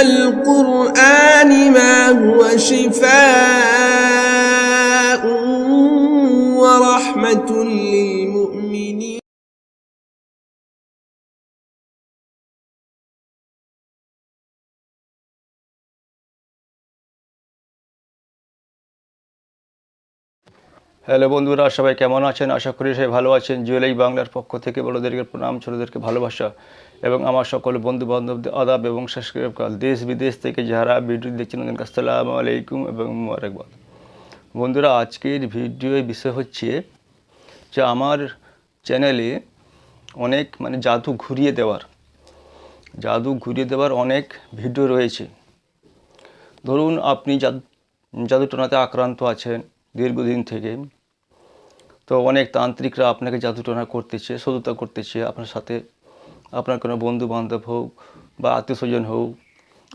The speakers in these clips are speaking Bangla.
القرآن ما هو شفاء ورحمة للمؤمنين হ্যালো বন্ধুরা, সবাই কেমন আছেন? আশা করি সবাই ভালো আছেন। জুয়েলাই বাংলার পক্ষ থেকে বড়োদেরকে প্রণাম, ছোটোদেরকে ভালোবাসা এবং আমার সকল বন্ধু বান্ধবদের আদাব এবং সাবস্ক্রাইবকাল। দেশ, বিদেশ থেকে যারা ভিডিও দেখছেন ওদেরকে আসসালামু আলাইকুম এবং মোবারকবাদ। বন্ধুরা, আজকের ভিডিওর বিষয় হচ্ছে যে আমার চ্যানেলে অনেক মানে জাদু ঘুরিয়ে দেওয়ার, জাদু ঘুরিয়ে দেওয়ার অনেক ভিডিও রয়েছে। ধরুন, আপনি জাদু জাদুটনাতে আক্রান্ত আছেন দীর্ঘদিন থেকে। তো অনেক তান্ত্রিকরা আপনাকে জাদুটনা করতেছে, সততা করতেছে, আপনার সাথে আপনার কোনো বন্ধু বান্ধব হোক বা আত্মীয় স্বজন হোক,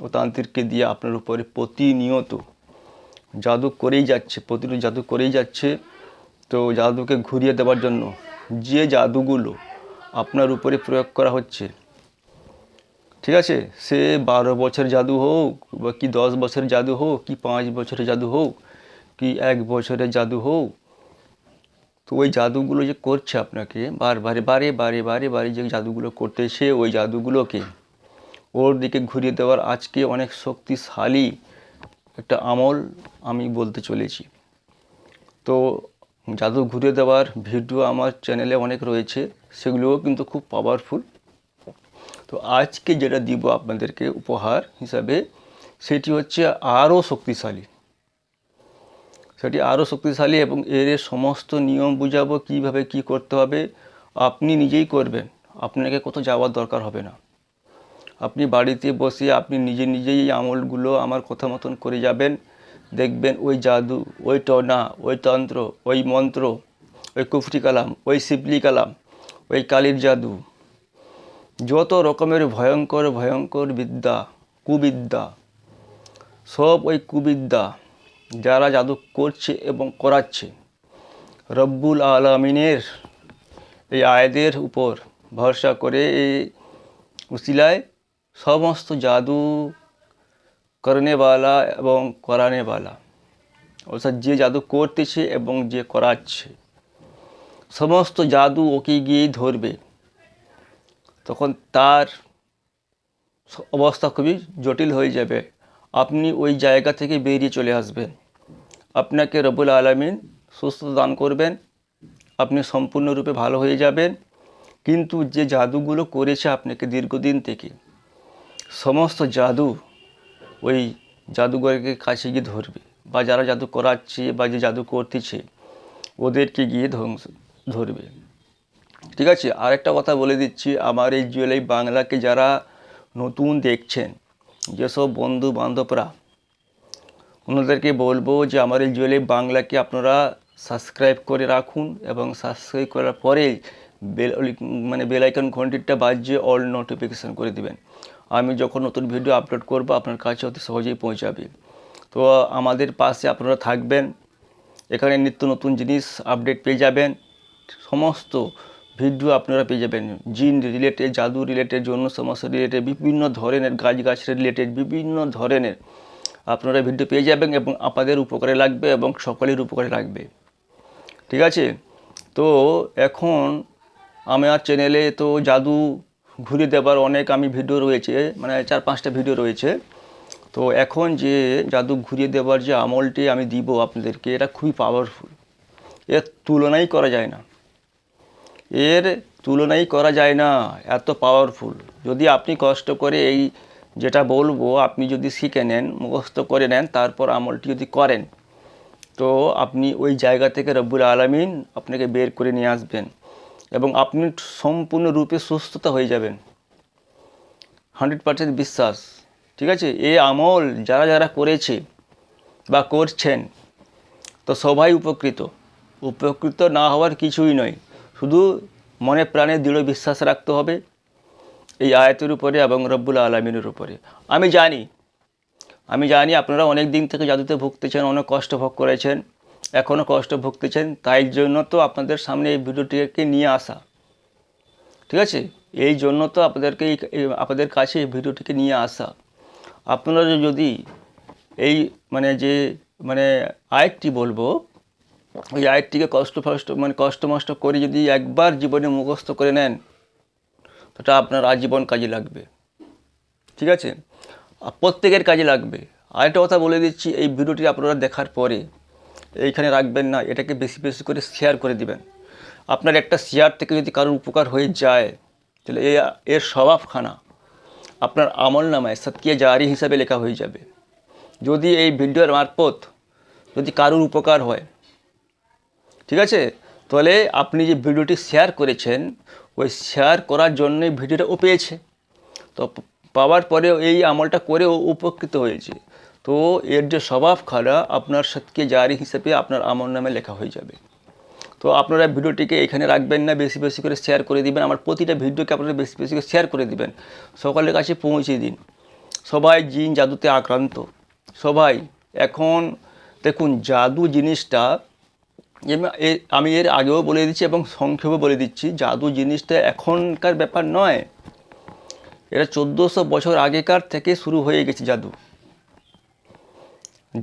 ও তান্ত্রিককে দিয়ে আপনার উপরে প্রতিনিয়ত জাদু করেই যাচ্ছে প্রতিনিয়ত জাদু করেই যাচ্ছে। তো জাদুকে ঘুরিয়ে দেওয়ার জন্য যে জাদুগুলো আপনার উপরে প্রয়োগ করা হচ্ছে, ঠিক আছে? সে বারো বছর জাদু হোক বা কি দশ বছরের জাদু হোক, কি পাঁচ বছরের জাদু হোক, কি এক বছরের জাদু হোক তো ওই জাদুগুলো যে করছে আপনাকে বারবারে বারে বারে বারে বারে যে জাদুগুলো করতেছে ওই জাদুগুলোকে ওর দিকে ঘুরিয়ে দেওয়ার আজকে অনেক শক্তিশালী একটা আমল আমি বলতে চলেছি। তো জাদু ঘুরিয়ে দেওয়ার ভিডিও আমার চ্যানেলে অনেক রয়েছে, সেগুলোও কিন্তু খুব পাওয়ারফুল তো আজকে যেটা দিব আপনাদেরকে উপহার হিসাবে, সেটি হচ্ছে আরও শক্তিশালী। সেটি আরও শক্তিশালী এবং এর সমস্ত নিয়ম বুঝাবো, কীভাবে কি করতে হবে। আপনি নিজেই করবেন। আপনাকে কোথাও যাওয়ার দরকার হবে না। আপনি বাড়িতে বসে আপনি নিজে নিজেই এই আমলগুলো আমার কথা মতন করে যাবেন। দেখবেন ওই জাদু, ওই টনা, ওই তন্ত্র, ওই মন্ত্র, ওই কুফরি কালাম, ওই শিবলি কালাম, ওই কালির জাদু। যত রকমের ভয়ঙ্কর ভয়ঙ্কর বিদ্যা, কুবিদ্যা, সব ওই কুবিদ্যা যারা জাদু করছে এবং করাচ্ছে, রব্বুল আলমিনের এই আয়দের উপর ভরসা করে এই উসিলায় সমস্ত জাদু করনেওয়ালা এবং করানেওয়ালা অর্থাৎ যে জাদু করতেছে এবং যে করাচ্ছে, সমস্ত জাদু ওকে গিয়েই ধরবে। তখন তার অবস্থা খুবই জটিল হয়ে যাবে। আপনি ওই জায়গা থেকে বেরিয়ে চলে আসবেন। আপনাকে রবুল আলমিন সুস্থ দান করবেন, আপনি সম্পূর্ণরূপে ভালো হয়ে যাবেন। কিন্তু যে জাদুগুলো করেছে আপনাকে দীর্ঘদিন থেকে, সমস্ত জাদু ওই জাদুঘরকে কাছে গিয়ে ধরবে বা যারা জাদু করাচ্ছে বা যে জাদু করতেছে, ওদেরকে গিয়ে ধ্বংস ধরবে। ঠিক আছে? আরেকটা কথা বলে দিচ্ছি, আমার এই জুয়েলাই বাংলাকে যারা নতুন দেখছেন যেসব বন্ধু বান্ধবরা ওনাদেরকে বলব যে আমার এই জুয়েলাই বাংলাকে আপনারা সাবস্ক্রাইব করে রাখুন এবং সাবস্ক্রাইব করার পরে বেল মানে বেলাইকন ঘন্টিটা বাজিয়ে অল নোটিফিকেশান করে দিবেন। আমি যখন নতুন ভিডিও আপলোড করব, আপনার কাছে অতি সহজেই পৌঁছাবে। তো আমাদের পাশে আপনারা থাকবেন। এখানে নিত্য নতুন জিনিস আপডেট পেয়ে যাবেন। সমস্ত ভিডিও আপনারা পেয়ে যাবেন। জিন রিলেটেড জাদু রিলেটেড জন্য সমস্যা রিলেটেড বিভিন্ন ধরনের গাছ গাছ রিলেটেড বিভিন্ন ধরনের আপনারা ভিডিও পেয়ে যাবেন এবং আপনাদের উপকারে লাগবে এবং সকলের উপকারে লাগবে। ঠিক আছে? তো এখন আমার চ্যানেলে তো জাদু ঘুরে দেবার অনেক আমি ভিডিও রয়েছে মানে চার পাঁচটা ভিডিও রয়েছে। তো এখন যে জাদু ঘুরিয়ে দেওয়ার যে আমলটি আমি দিব আপনাদেরকে, এটা খুবই পাওয়ারফুল এর তুলনাই করা যায় না। এর তুলনাই করা যায় না, এত পাওয়ারফুল যদি আপনি কষ্ট করে এই যেটা বলব, আপনি যদি শিখে নেন, মুখস্থ করে নেন, তারপর আমলটি যদি করেন, তো আপনি ওই জায়গা থেকে রব্বুল আলমিন আপনাকে বের করে নিয়ে আসবেন এবং আপনি সম্পূর্ণরূপে সুস্থতা হয়ে যাবেন। হান্ড্রেড পার্সেন্ট বিশ্বাস। ঠিক আছে? এই আমল যারা যারা করেছে বা করছেন, তো সবাই উপকৃত। উপকৃত না হওয়ার কিছুই নয়। শুধু মনে প্রাণে দৃঢ় বিশ্বাস রাখতে হবে এই আয়তের উপরে এবং রব্বুল আলমিনের উপরে। আমি জানি আমি জানি আপনারা অনেক দিন থেকে জাদুতে ভুগতেছেন, অনেক কষ্ট ভোগ করেছেন এখনও কষ্ট ভুগতেছেন, তাই জন্য তো আপনাদের সামনে এই ভিডিওটিকে নিয়ে আসা। ঠিক আছে? এই জন্য তো আপনাদেরকে আপনাদের কাছে এই ভিডিওটিকে নিয়ে আসা। আপনারা যদি এই মানে যে মানে আয়েরটি বলব ওই আয়েরটিকে কষ্ট ফষ্ট মানে কষ্ট মষ্ট করে যদি একবার জীবনে মুখস্থ করে নেন ওটা আপনার আজীবন কাজে লাগবে। ঠিক আছে? প্রত্যেকের কাজে লাগবে। আরেকটা কথা বলে দিচ্ছি, এই ভিডিওটি আপনারা দেখার পরে এইখানে রাখবেন না, এটাকে বেশি বেশি করে শেয়ার করে দিবেন। আপনার একটা শেয়ার থেকে যদি কারোর উপকার হয়ে যায়, তাহলে এ, এর স্বভাবখানা আপনার আমল নামায় সৎকিয়া জারি হিসাবে লেখা হয়ে যাবে। যদি এই ভিডিওর মারফত যদি কারোর উপকার হয় ঠিক আছে? তাহলে আপনি যে ভিডিওটি শেয়ার করেছেন, ওই শেয়ার করার জন্যই ভিডিওটা ও পেয়েছে। তো পাওয়ার পরে এই আমলটা করে ও উপকৃত হয়েছে। তো এর যে স্বভাব খারা আপনার সত্যকে জারি হিসেবে আপনার আমল নামে লেখা হয়ে যাবে। তো আপনারা ভিডিওটিকে এখানে রাখবেন না, বেশি বেশি করে শেয়ার করে দিবেন। আমার প্রতিটা ভিডিওকে আপনারা বেশি বেশি করে শেয়ার করে দিবেন। সকলের কাছে পৌঁছে দিন। সবাই জিন জাদুতে আক্রান্ত। সবাই, এখন দেখুন, জাদু জিনিসটা আমি এর আগেও বলে দিচ্ছি এবং সংক্ষেপে বলে দিচ্ছি, জাদু জিনিসটা এখনকার ব্যাপার নয়। এটা চোদ্দোশো বছর আগেকার থেকে শুরু হয়ে গেছে জাদু।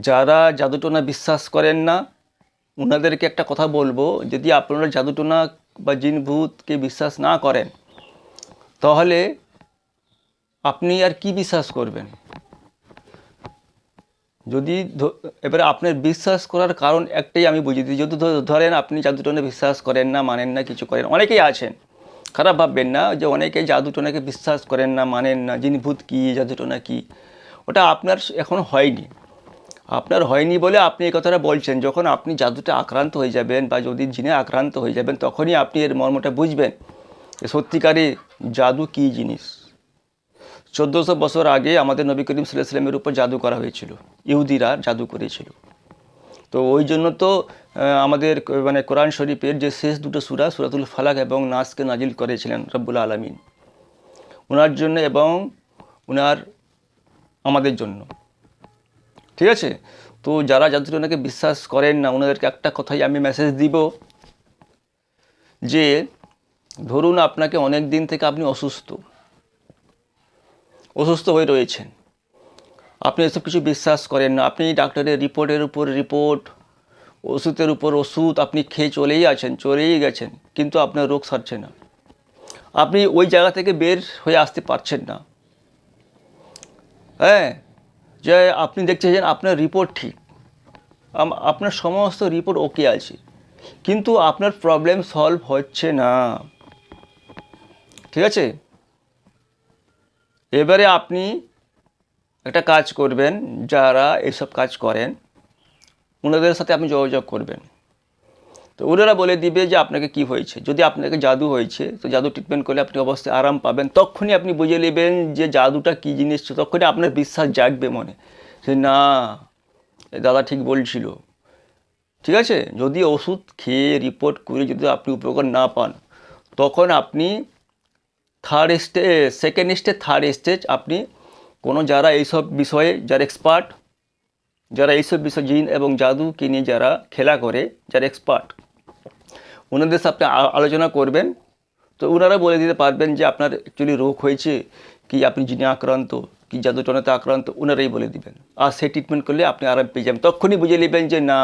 যারা জাদুটোনা বিশ্বাস করেন না ওনাদেরকে একটা কথা বলব, যদি আপনারা জাদুটোনা বা জিন ভূতকে বিশ্বাস না করেন, তাহলে আপনি আর কি বিশ্বাস করবেন? যদি এবারে আপনার বিশ্বাস করার কারণ একটাই আমি বুঝিয়ে দিই। যদি ধরেন আপনি জাদুটনে বিশ্বাস করেন না, মানেন না, কিছু করেন, অনেকেই আছেন। খারাপ ভাববেন না যে অনেকে জাদুটনাকে বিশ্বাস করেন না, মানেন না, যিনি ভূত কী জাদুটনা কী। ওটা আপনার এখন হয়নি। আপনার হয়নি বলে আপনি এই কথাটা বলছেন। যখন আপনি জাদুতে আক্রান্ত হয়ে যাবেন বা যদি জিনে আক্রান্ত হয়ে যাবেন, তখনই আপনি এর মর্মটা বুঝবেন। সত্যিকারে জাদু কী জিনিস? চোদ্দোশো বছর আগে আমাদের নবী করিম সাল্লামের উপর জাদু করা হয়েছিল। ইহুদিরা জাদু করেছিল। তো ওই জন্য তো আমাদের মানে কোরআন শরীফের যে শেষ দুটো সুরা, সুরাতুল ফালাক এবং নাসকে নাজিল করেছিলেন রব্বুল আলমিন। ওনার জন্য এবং ওনার আমাদের জন্য। ঠিক আছে? তো যারা যাদের ওনাকে বিশ্বাস করেন না, ওনাদেরকে একটা কথাই আমি মেসেজ দিব যে, ধরুন আপনাকে অনেক দিন থেকে আপনি অসুস্থ। অসুস্থ হয়ে রয়েছেন। আপনি এসব কিছু বিশ্বাস করেন না। আপনি ডাক্তারের রিপোর্টের উপর রিপোর্ট, ওষুধের উপর ওষুধ, আপনি খেয়ে চলেই আছেন, চলেই গেছেন, কিন্তু আপনার রোগ সারছে না। আপনি ওই জায়গা থেকে বের হয়ে আসতে পারছেন না। হ্যাঁ যে আপনি দেখছেন আপনার রিপোর্ট ঠিক। আপনার সমস্ত রিপোর্ট ওকে আছে। কিন্তু আপনার প্রবলেম সলভ হচ্ছে না। ঠিক আছে? এবারে আপনি একটা কাজ করবেন, যারা এসব কাজ করেন, ওনাদের সাথে আপনি যোগাযোগ করবেন। তো ওনারা বলে দিবে যে আপনাকে কি হয়েছে। যদি আপনাকে জাদু হয়েছে, তো জাদু ট্রিটমেন্ট করলে আপনি অবশ্যই আরাম পাবেন। তখনই আপনি বুঝে নেবেন যে জাদুটা কী জিনিস, তখনই আপনার বিশ্বাস জাগবে মনে। যে না দাদা ঠিক বলছিল। ঠিক আছে? যদি ওষুধ খেয়ে রিপোর্ট করে যদি আপনি উপকার না পান, তখন আপনি third stage second stage third stage আপনি কোনো যারা এইসব বিষয়ে যারা এক্সপার্ট যারা এইসব বিষয় জিন এবং জাদুকে নিয়ে যারা খেলা করে, যারা এক্সপার্ট ওনাদের সাথে আলোচনা করবেন। তো ওনারা বলে দিতে পারবেন যে আপনার অ্যাকচুয়ালি রোগ হয়েছে, কি আপনি জিনে আক্রান্ত, কি জাদুটনাতে আক্রান্ত ওনারাই বলে দিবেন। আর সেই ট্রিটমেন্ট করলে আপনি আরাম পেয়ে যাবেন। তখনই বুঝে নেবেন যে না,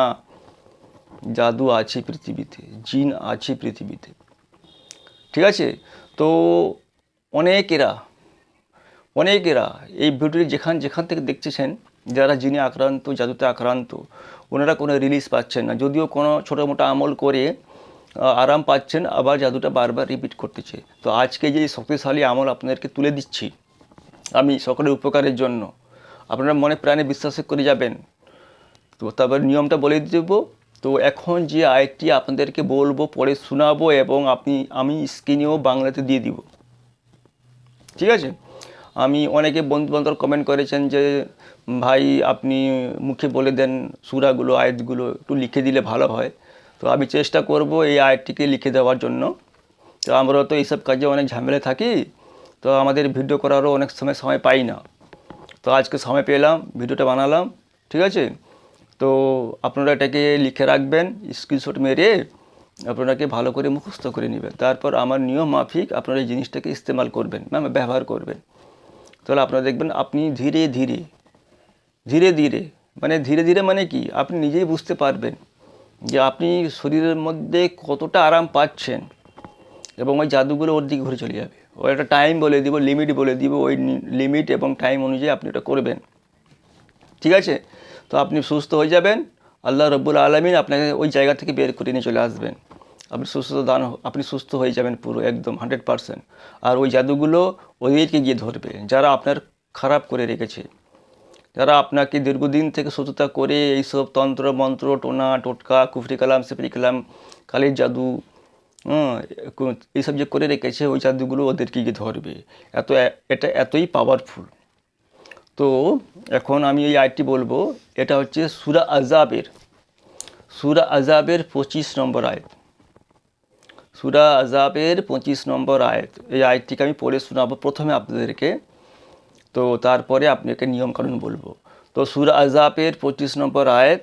জাদু আছে পৃথিবীতে, জিন আছে পৃথিবীতে। ঠিক আছে? তো অনেকেরা অনেকেরা এই ভিডিওটি যেখান যেখান থেকে দেখতেছেন, যারা জিনে আক্রান্ত, জাদুতে আক্রান্ত, ওনারা কোনো রিলিজ পাচ্ছেন না। যদিও কোনো ছোটো মোটো আমল করে আরাম পাচ্ছেন, আবার জাদুটা বারবার রিপিট করতেছে। তো আজকে যে শক্তিশালী আমল আপনাদেরকে তুলে দিচ্ছি, আমি সকলের উপকারের জন্য, আপনারা মনে প্রাণে বিশ্বাস করে যাবেন। তো তারপর নিয়মটা বলে দেবো। তো এখন যে আয়টি আপনাদেরকে বলব পরে শোনাবো এবং আপনি, আমি স্ক্রিনেও বাংলাতে দিয়ে দিব। ঠিক আছে? আমি অনেকে বন্ধু বান্ধব কমেন্ট করেছেন যে, ভাই, আপনি মুখে বলে দেন সুরাগুলো, আয়াতগুলো, একটু লিখে দিলে ভালো হয়। তো আমি চেষ্টা করব এই আয়াতটিকে লিখে দেওয়ার জন্য। তো আমরা তো এইসব কাজে অনেক ঝামেলা থাকি, তো আমাদের ভিডিও করারও অনেক সময় সময় পাই না। তো আজকে সময় পেলাম, ভিডিওটা বানালাম, ঠিক আছে? তো আপনারা এটাকে লিখে রাখবেন স্ক্রিনশট মেরে আপনারাকে ভালো করে মুখস্থ করে নেবেন। তারপর আমার নিয়ম মাফিক আপনারা এই জিনিসটাকে ইস্তেমাল করবেন মানে ব্যবহার করবেন। তাহলে আপনারা দেখবেন আপনি ধীরে ধীরে ধীরে ধীরে মানে ধীরে ধীরে মানে কি? আপনি নিজেই বুঝতে পারবেন যে আপনি শরীরের মধ্যে কতটা আরাম পাচ্ছেন এবং ওই জাদুগুলো ওর দিকে ঘুরে চলে যাবে। ও একটা টাইম বলে দিব লিমিট বলে দিব, ওই লিমিট এবং টাইম অনুযায়ী আপনি ওটা করবেন। ঠিক আছে? তো আপনি সুস্থ হয়ে যাবেন। আল্লাহ রব্বুল আলমিন আপনাকে ওই জায়গা থেকে বের করে নিয়ে চলে আসবেন। আপনি সুস্থ দান আপনি সুস্থ হয়ে যাবেন পুরো, একদম হান্ড্রেড পারসেন্ট আর ওই জাদুগুলো ওদেরকে গিয়ে ধরবে, যারা আপনার খারাপ করে রেখেছে। যারা আপনাকে দীর্ঘদিন থেকে সততা করে এইসব তন্ত্র, মন্ত্র, টোনা, টোটকা, কুফরি কালাম সেফরি কালাম কালির জাদু এইসব যে করে রেখেছে, ওই জাদুগুলো ওদেরকে গিয়ে ধরবে। এত এটা এতই পাওয়ারফুল তো এখন আমি এই আয়টি বলব, এটা হচ্ছে সুরা আজাবের সুরা আজাবের পঁচিশ নম্বর আয়াত। সুরা আজাবের পঁচিশ নম্বর আয়াত। এই আয়াতটিকে আমি পড়ে শোনাবো প্রথমে আপনাদেরকে। তো তারপরে আপনাকে নিয়মকানুন বলব। তো সুরা আজাবের পঁচিশ নম্বর আয়াত,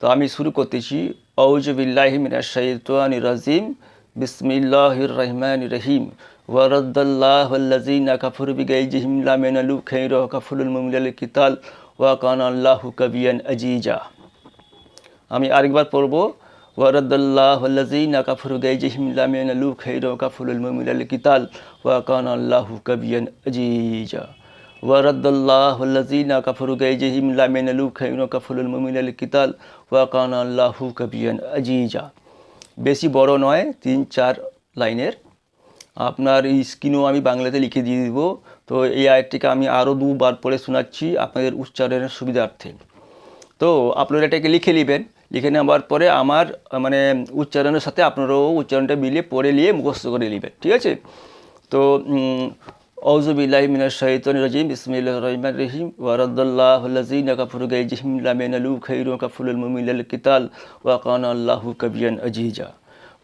তো আমি শুরু করতেছি। আউজবিল্লাহি মিনাশ রাজিম। বিসমিল্লাহির রহমানির রহিম। ওয়ারাদ্দাল্লাহু আল্লাযিনা কাফারু বিগাইজিহিম লা মিনালু খাইরা কাফুলুল মুমিনাল কিতাল। ওয়া কানা আল্লাহু কাবিয়ান আজিজা। আমি আরেকবার পড়ব। ওয়ারাদ্দাল্লাহু আল্লাযিনা কাফারু গাইজিহিম লা মিনালু খাইরা কাফুলুল মুমিনাল কিতাল ওয়া কানা আল্লাহু কাবিয়ান আজিজা ওয়ারাদ্দাল্লাহু আল্লাযিনা কাফারু গাইজিহিম লা মিনালু খাইরা কাফুলুল মুমিনাল কিতাল ওয়া কানা আল্লাহু কাবিয়ান আজিজা বেশি বড় নয়, তিন চার লাইনের। আপনার এই স্ক্রিনও আমি বাংলাতে লিখে দিয়ে দিব। তো এই আয়াতটিকে আমি আরও দুবার পড়ে শোনাচ্ছি আপনাদের উচ্চারণের সুবিধার্থে। তো আপনারা এটাকে লিখে নেবেন। লিখে নেওয়ার পরে আমার মানে উচ্চারণের সাথে আপনারাও উচ্চারণটা মিলিয়ে পড়ে নিয়ে মুখস্থ করে নেবেন, ঠিক আছে? তো রহিম মুমিনাল কিতাল ওয়া কানা আল্লাহু কাবিয়ান আজিজা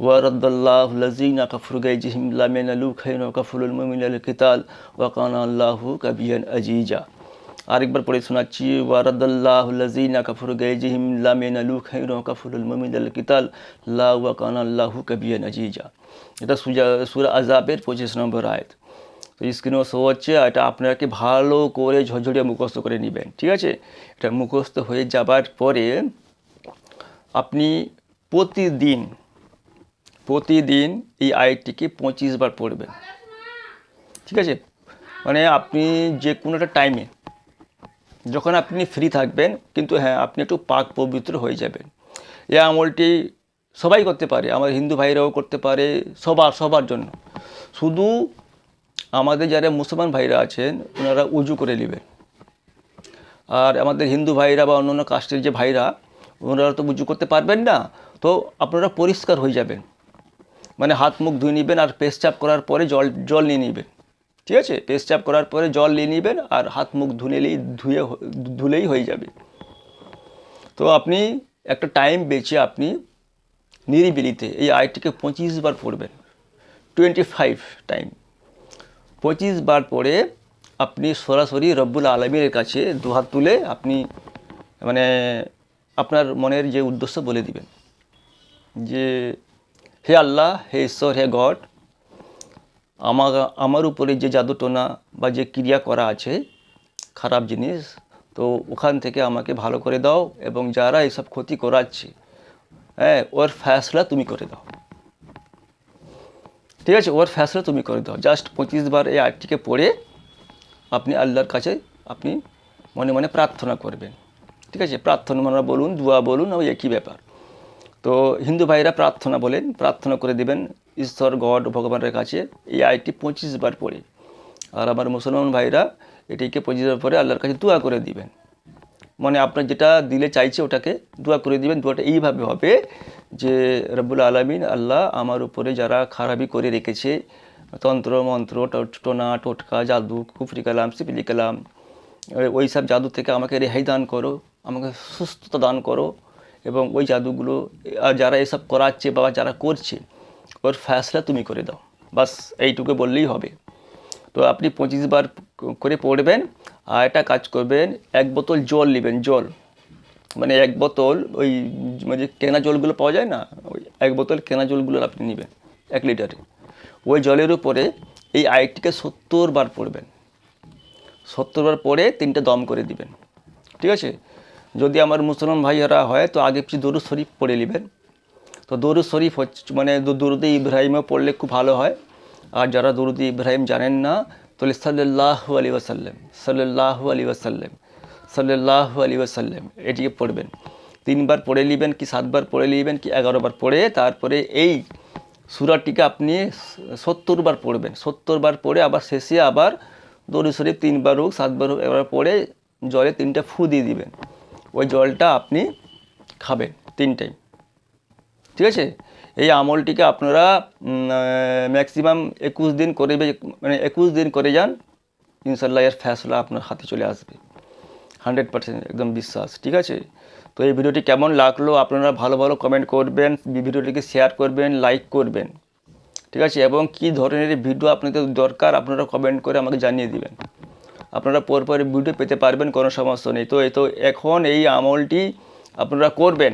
ওয়ারাদাল্লাহু আল্লাযিনা কাফারু গাইজিহিম লা মিনালু খাইরু কাফুলুল মুমিনাল কিতাল ওয়া কানা আল্লাহু কাবিয়ান আজিজা। আরেকবার পড়ে শোনাচ্ছি, ওয়ারাদাল্লাহু আল্লাযিনা কাফারু গাইজিহিম লা মিনালু খাইরু কাফুলুল মুমিনাল কিতাল, লা ওয়া কানা আল্লাহু কাবিয়ান আজিজা এটা সুজা, সূরা আযাবের 25 নম্বর আয়াত। তো স্ক্রিনও শো হচ্ছে এটা আপনাকে ভালো করে ঝরঝরিয়ে মুখস্থ করে নেবেন, ঠিক আছে? এটা মুখস্থ হয়ে যাবার পরে আপনি প্রতিদিন প্রতিদিন এই আয়টিকে পঁচিশ বার পড়বেন, ঠিক আছে? মানে আপনি যে কোনো একটা টাইমে যখন আপনি ফ্রি থাকবেন, কিন্তু হ্যাঁ আপনি একটু পাক পবিত্র হয়ে যাবেন। এই আমলটি সবাই করতে পারে আমার হিন্দু ভাইরাও করতে পারে, সবার সবার জন্য। শুধু আমাদের যারা মুসলমান ভাইরা আছেন, ওনারা উজু করে নেবেন। আর আমাদের হিন্দু ভাইরা বা অন্যান্য কাস্টের যে ভাইরা, ওনারা তো উজু করতে পারবেন না, তো আপনারা পরিষ্কার হয়ে যাবেন। মানে হাত মুখ ধুয়ে নেবেন আর পেস্টাপ করার পরে জল জল নিয়ে নেবেন। ঠিক আছে? পেস্টাপ করার পরে জল নিয়ে নেবেন আর হাত মুখ ধুলেই ধুয়ে ধুলেই হয়ে যাবে। তো আপনি একটা টাইম বেছে আপনি নিরিবিলিতে এই আয়টিকে পঁচিশ বার পড়বেন। টোয়েন্টি ফাইভ টাইম পঁচিশ বার পরে আপনি সরাসরি রব্বুল আলমীর কাছে দুহাত তুলে আপনি মানে আপনার মনের যে উদ্দেশ্য বলে দিবেন যে, হে আল্লাহ, হে ঈশ্বর, হে গড আমার আমার উপরে যে জাদুটোনা বা যে ক্রিয়া করা আছে, খারাপ জিনিস, তো ওখান থেকে আমাকে ভালো করে দাও এবং যারা এসব ক্ষতি করাচ্ছে হ্যাঁ ওর ফ্যাসলা তুমি করে দাও। ঠিক আছে, ওর ফ্যাসলা তুমি করে দাও। জাস্ট পঁচিশ বার এই আটটিকে পড়ে আপনি আল্লাহর কাছে আপনি মনে মনে প্রার্থনা করবেন। ঠিক আছে, প্রার্থনা মানে বলুন, দোয়া বলুন, ওই একই ব্যাপার। তো হিন্দু ভাইরা প্রার্থনা বলেন, প্রার্থনা করে দেবেন ঈশ্বর, গড ভগবানের কাছে এই আয়টি পঁচিশ বার পড়ে। আর আমার মুসলমান ভাইরা এটিকে পঁচিশ বার পরে আল্লাহর কাছে দোয়া করে দিবেন। মানে আপনার যেটা দিলে চাইছে ওটাকে দোয়া করে দিবেন, দোয়াটা এইভাবে হবে যে, রব্বুল আলমিন, আল্লাহ আমার উপরে যারা খারাপি করে রেখেছে, তন্ত্র, মন্ত্র টোনা, টোটকা, জাদু, কুফরি কালাম সিপিলি কালাম ওই সব জাদু থেকে আমাকে রেহাই দান করো, আমাকে সুস্থতা দান করো এবং ওই জাদুগুলো যারা এসব করাচ্ছে বা যারা করছে ওর ফ্যাসলা তুমি করে দাও। বাস এইটুকু বললেই হবে। তো আপনি পঁচিশ বার করে পড়বেন, আর একটা কাজ করবেন, এক বোতল জল নেবেন, জল। মানে এক বোতল ওই মানে কেনা জলগুলো পাওয়া যায় না, ওই এক বোতল কেনা জলগুলো আপনি নেবেন, এক লিটারে। ওই জলের উপরে এই আইটিকে সত্তর বার পড়বেন। সত্তর বার পরে তিনটে দম করে দিবেন। ঠিক আছে? যদি আমার মুসলমান ভাইয়েরা হয় তো আগে পিছিয়ে দরুদ শরীফ পড়ে নেবেন। তো দরুদ শরীফ হচ্ছে মানে দরুদে ইব্রাহিমও পড়লে খুব ভালো হয়। আর যারা দরুদে ইব্রাহিম জানেন না তাহলে সাল্লাহ আলী ওয়াসাল্লাম সাল্লাহ আলী ওয়াসাল্লাম সাল্লাহ আলী ওয়াসাল্লাম, এটিকে পড়বেন। তিনবার পড়ে নেবেন কি সাতবার পড়ে নেবেন কি এগারোবার পড়ে, তারপরে এই সুরাটিকে আপনি সত্তর বার পড়বেন। সত্তর বার পড়ে আবার শেষে আবার দরুদ শরীফ তিনবার হোক, সাতবার হোক, এবার পড়ে জলে তিনটা ফু দিয়ে দিবেন। ওই জলটা আপনি খাবেন তিন টাইম ঠিক আছে? এই আমলটিকে আপনারা ম্যাক্সিমাম একুশ দিন করে মানে একুশ দিন করে যান ইনশাল্লাহ এর ফ্যাসলা আপনার হাতে চলে আসবে। হান্ড্রেড পার্সেন্ট একদম বিশ্বাস, ঠিক আছে? তো এই ভিডিওটি কেমন লাগল? আপনারা ভালো ভালো কমেন্ট করবেন ভিডিওটিকে শেয়ার করবেন লাইক করবেন, ঠিক আছে? এবং কী ধরনের ভিডিও আপনাদের দরকার, আপনারা কমেন্ট করে আমাকে জানিয়ে দিবেন। আপনারা পর পর ভিডিও পেতে পারবেন, কোনো সমস্যা নেই। তো এই তো এখন এই আমলটি আপনারা করবেন।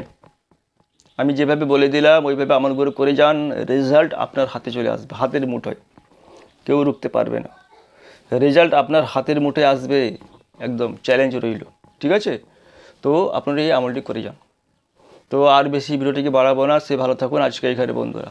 আমি যেভাবে বলে দিলাম, ওইভাবে আমলগুলো করে যান রেজাল্ট আপনার হাতে চলে আসবে, হাতের মুঠোয়। কেউ রুখতে পারবে না। রেজাল্ট আপনার হাতের মুঠে আসবে, একদম চ্যালেঞ্জ রইল। ঠিক আছে? তো আপনারা এই আমলটি করে যান। তো আর বেশি ভিডিওটিকে বাড়াবো না, সে ভালো থাকুন। আজকে এখানে বন্ধুরা।